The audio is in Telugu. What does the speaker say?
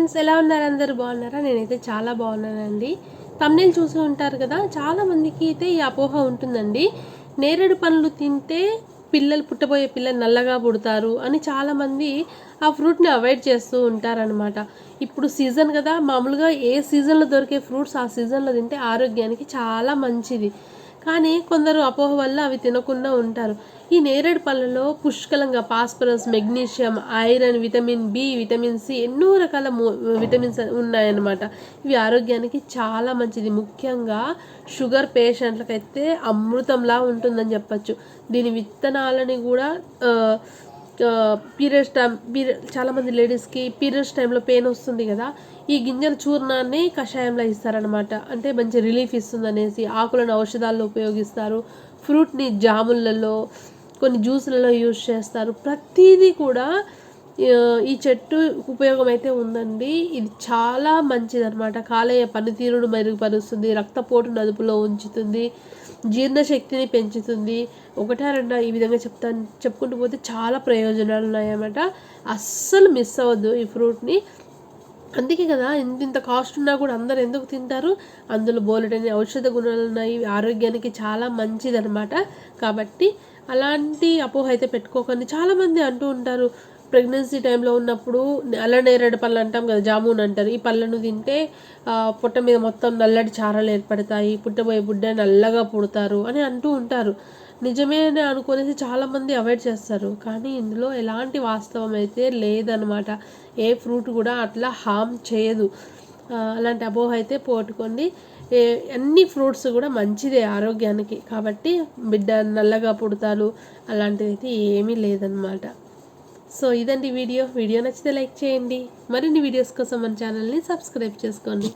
ఫ్రెండ్స్ ఎలా ఉన్నారు? అందరు బాగున్నారా? నేనైతే చాలా బాగున్నానండి. తమ్నేలు చూసి ఉంటారు కదా? చాలామందికి అయితే ఈ అపోహ ఉంటుందండి. నేరేడు పండ్లు తింటే పిల్లలు పుట్టబోయే పిల్లలు నల్లగా పుడతారు అని చాలామంది ఆ ఫ్రూట్ని అవాయిడ్ చేస్తూ ఉంటారనమాట ఇప్పుడు సీజన్ కదా. మామూలుగా ఏ సీజన్లో దొరికే ఫ్రూట్స్ ఆ సీజన్లో తింటే ఆరోగ్యానికి చాలా మంచిది. కానీ కొందరు అపోహ వల్ల అవి తినకుండా ఉంటారు. ఈ నేరేడు పళ్ళలో పుష్కలంగా phosphorus magnesium iron vitamin B vitamin C ఎన్నో రకాల విటమిన్స్ ఉన్నాయన్నమాట. ఇవి ఆరోగ్యానికి చాలా మంచిది. ముఖ్యంగా షుగర్ పేషెంట్లకైతే అమృతంలా ఉంటుందని చెప్పచ్చు. దీని విత్తనాలని కూడా పీరియడ్స్ టైం పీరియడ్ చాలామంది లేడీస్కి పీరియడ్స్ టైంలో పెయిన్ వస్తుంది కదా ఈ గింజల చూర్ణాన్ని కషాయంలో ఇస్తారనమాట అంటే మంచి రిలీఫ్ ఇస్తుంది అనేసి ఆకులను ఔషధాల్లో ఉపయోగిస్తారు ఫ్రూట్ని జాములలో కొన్ని జ్యూసులలో యూజ్ చేస్తారు. ప్రతిదీ కూడా ఈ చెట్టు ఉపయోగం అయితే ఉందండి. ఇది చాలా మంచిదనమాట కాలేయ పనితీరును మెరుగుపరుస్తుంది రక్తపోటును అదుపులో ఉంచుతుంది జీర్ణశక్తిని పెంచుతుంది. ఒకటా రెండా ఈ విధంగా చెప్తాను చెప్పుకుంటూ పోతే చాలా ప్రయోజనాలు ఉన్నాయన్నమాట అస్సలు మిస్ అవ్వద్దు ఈ ఫ్రూట్ని. అందుకే కదా ఇంత ఇంత కాస్ట్ ఉన్నా కూడా అందరు ఎందుకు తింటారు? అందులో బోలెడని ఔషధ గుణాలు ఉన్నాయి. ఆరోగ్యానికి చాలా మంచిదనమాట కాబట్టి అలాంటి అపోహ అయితే పెట్టుకోకండి. చాలామంది అంటూ ఉంటారు ప్రెగ్నెన్సీ టైంలో ఉన్నప్పుడు నల్ల నేరేడు పళ్ళు అంటాం కదా జామున్ అంటారు. ఈ పళ్ళను తింటే పుట్ట పొట్ట మీద మొత్తం నల్లటి చారలు ఏర్పడతాయి. పుట్టబోయే బుడ్డ నల్లగా పుడతారు అని అంటూ ఉంటారు. నిజమే అని అనుకునేసి చాలామంది అవాయిడ్ చేస్తారు. కానీ ఇందులో ఎలాంటి వాస్తవం అయితే లేదనమాట. ఏ ఫ్రూట్ కూడా అట్లా హామ్ చేయదు. అలాంటి అబోహ అయితే పోగొట్టుకోండి. ఏ అన్ని ఫ్రూట్స్ కూడా మంచిదే ఆరోగ్యానికి. కాబట్టి బిడ్డ నల్లగా పుడతారు. అలాంటిది అయితే ఏమీ లేదనమాట. సో ఇదండి వీడియో. వీడియో నచ్చితే లైక్ చేయండి. మరిన్ని వీడియోస్ కోసం మన ఛానల్ని సబ్స్క్రైబ్ చేసుకోండి.